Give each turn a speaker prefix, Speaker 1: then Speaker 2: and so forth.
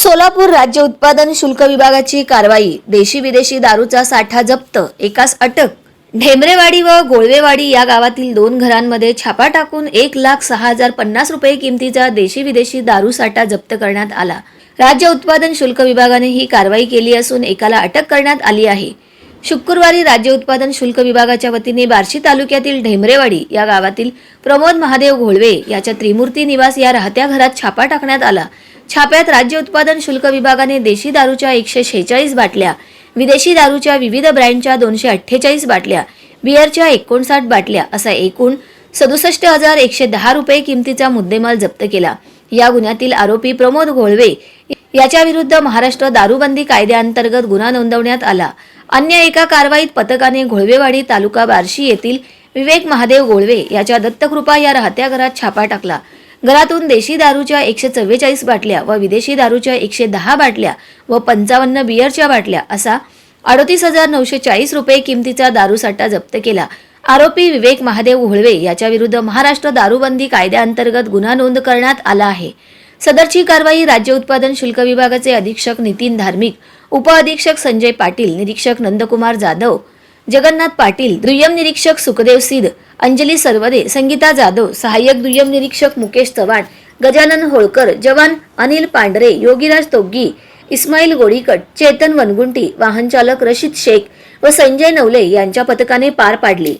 Speaker 1: सोलापूर राज्य उत्पादन शुल्क विभागाची कारवाई देशी विदेशी दारूचा साठा जप्त एकास अटक. ढेमरेवाडी व गोळवेवाडी या गावातील दोन घरांमध्ये छापा टाकून एक लाख सहा हजार पन्नास रुपये किमतीचा देशी विदेशी दारू साठा जप्त करण्यात आला. राज्य उत्पादन शुल्क विभागाने ही कारवाई केली असून एकाला अटक करण्यात आली आहे. शुक्रवारी राज्य उत्पादन शुल्क विभागाच्या वतीने बार्शी तालुक्यातील ढेमरेवाडी या गावातील प्रमोद महादेव घोळवे याच्या त्रिमूर्ती निवास या राहत्या घरात छापा टाकण्यात आला. छाप्यात राज्य उत्पादन शुल्क विभागाने देशी दारूच्या एकशे शेहेचाळीस बाटल्या विदेशी दारूच्या विविध ब्रँडच्या दोनशे अठ्ठेचाळीस बाटल्या बिअरच्या एकोणसाठ बाटल्या असा एकूण सदुसष्ट हजार एकशे दहा रुपये किमतीचा मुद्देमाल जप्त केला. या गुन्ह्यातील आरोपी प्रमोद घोळवे याच्या विरुद्ध महाराष्ट्र दारूबंदी कायद्याअंतर्गत गुन्हा नोंदवण्यात आला. अन्य एका कारवाईत पथकाने घोळवेवाडी तालुका बार्शी येथील विवेक महादेव गोळवे याच्या दत्तकृपा या राहत्या घरात छापा टाकला. घरातून देशी दारूच्या एकशे चव्वेचाळीस बाटल्या व विदेशी दारूच्या एकशे दहा बाटल्या व पंचावन्न बियरच्या बाटल्या असा अडतीस हजार नऊशे चाळीस रुपये किमतीचा दारूसाठा जप्त केला. आरोपी विवेक महादेव घोळवे याच्या विरुद्ध महाराष्ट्र दारूबंदी कायद्याअंतर्गत गुन्हा नोंद करण्यात आला आहे. सदरची कारवाई राज्य उत्पादन शुल्क विभागाचे अधीक्षक नितीन धार्मिक उपअधीक्षक संजय पाटील निरीक्षक नंदकुमार जाधव जगन्नाथ पाटील दुय्यम निरीक्षक सुखदेव सिद अंजली सरवदे संगीता जाधव सहाय्यक दुय्यम निरीक्षक मुकेश चव्हाण गजानन होळकर जवान अनिल पांढरे योगीराज तोग्गी इस्माईल गोडीकट चेतन वनगुंटी वाहनचालक रशीद शेख व संजय नवले यांच्या पथकाने पार पाडली.